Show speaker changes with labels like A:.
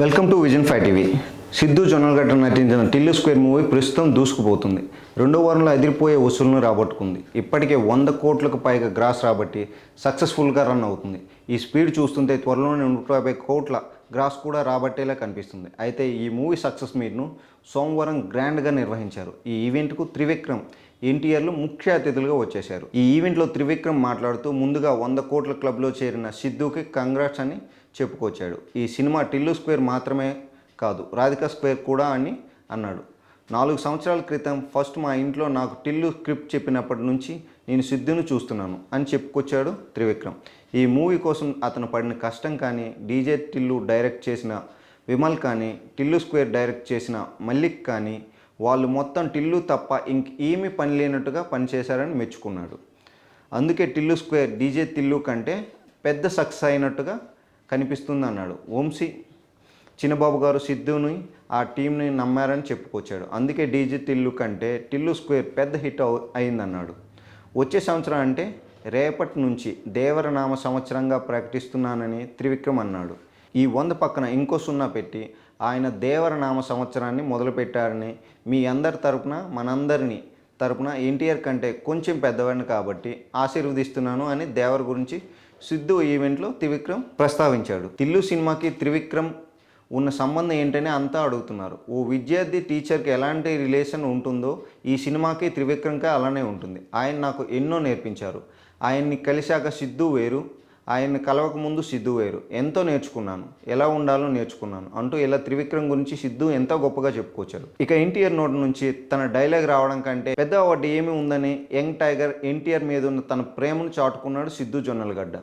A: Welcome to Vision Five TV. Siddhu Jonnalagadda నటించిన Tillu square movie ప్రస్తుతం దూసుకుపోతుంది. రెండో వారంలో ఎదిరిపోయే వసూళ్ళను రాబట్టుకుంది. ఇప్పటికే వంద కోట్లకు పైగా గ్రాస్ రాబట్టి సక్సెస్ఫుల్గా రన్ అవుతుంది. ఈ స్పీడ్ చూస్తుంటే త్వరలోనే నూట యాభై కోట్ల గ్రాస్ కూడా రాబట్టేలా కనిపిస్తుంది. అయితే ఈ మూవీ సక్సెస్ మీట్ను సోమవారం గ్రాండ్గా నిర్వహించారు. ఈ ఈవెంట్కు త్రివిక్రమ్ ఎన్టీఆర్లు ముఖ్య అతిథులుగా వచ్చేశారు. ఈ ఈవెంట్లో త్రివిక్రమ్ మాట్లాడుతూ ముందుగా వంద కోట్ల క్లబ్లో చేరిన సిద్ధుకి కంగ్రాట్స్ అని చెప్పుకొచ్చాడు. ఈ సినిమా టిల్లు స్క్వేర్ మాత్రమే కాదు రాధిక స్క్వేర్ కూడా అని అన్నాడు. నాలుగు సంవత్సరాల క్రితం ఫస్ట్ మా ఇంట్లో నాకు టిల్లు స్క్రిప్ట్ చెప్పినప్పటి నుంచి నేను సిద్ధును చూస్తున్నాను అని చెప్పుకొచ్చాడు త్రివిక్రమ్. ఈ మూవీ కోసం అతను పడిన కష్టం కానీ డీజే టిల్లు డైరెక్ట్ చేసిన విమల్ కానీ టిల్లు స్క్వేర్ డైరెక్ట్ చేసిన మల్లిక్ కానీ వాళ్ళు మొత్తం టిల్లు తప్ప ఇంక ఏమీ పని లేనట్టుగా పనిచేశారని మెచ్చుకున్నాడు. అందుకే టిల్లు స్క్వేర్ డీజే టిల్లు కంటే పెద్ద సక్సెస్ అయినట్టుగా కనిపిస్తుంది అన్నాడు వంశీ చిన్నబాబు గారు సిద్ధుని ఆ టీంని నమ్మారని చెప్పుకొచ్చాడు. అందుకే డీజీ టిల్లు కంటే టిల్లు స్క్వేర్ పెద్ద హిట్ అయిందన్నాడు. వచ్చే సంవత్సరం అంటే రేపటి నుంచి దేవరనామ సంవత్సరంగా ప్రకటిస్తున్నానని త్రివిక్రమ్ అన్నాడు. ఈ వంద పక్కన ఇంకో సున్నా పెట్టి ఆయన దేవరనామ సంవత్సరాన్ని మొదలుపెట్టారని మీ అందరి తరపున మనందరినీ తరపున ఎన్టీఆర్ కంటే కొంచెం పెద్దవాడిని కాబట్టి ఆశీర్వదిస్తున్నాను అని దేవర్ గురించి సిద్ధు ఈవెంట్లో త్రివిక్రమ్ ప్రస్తావించాడు. తిల్లు సినిమాకి త్రివిక్రమ్ ఉన్న సంబంధం ఏంటని అంతా అడుగుతున్నారు. ఓ విద్యార్థి టీచర్కి ఎలాంటి రిలేషన్ ఉంటుందో ఈ సినిమాకి త్రివిక్రమ్కి అలానే ఉంటుంది. ఆయన నాకు ఎన్నో నేర్పించారు. ఆయన్ని కలిశాక సిద్ధు వేరు ఆయన్ని కలవక ముందు సిద్ధు వేరు. ఎంతో నేర్చుకున్నాను. ఎలా ఉండాలో నేర్చుకున్నాను. అంటూ ఇలా త్రివిక్రమ్ గురించి సిద్ధు ఎంతో గొప్పగా చెప్పుకొచ్చారు ఇక ఎన్టీఆర్ నోటి నుంచి తన డైలాగ్ రావడం కంటే పెద్ద ఒకటి ఏమి ఉందని యంగ్ టైగర్ ఎన్టీఆర్ మీద ఉన్న తన ప్రేమను చాటుకున్నాడు సిద్ధు జొన్నలగడ్డ.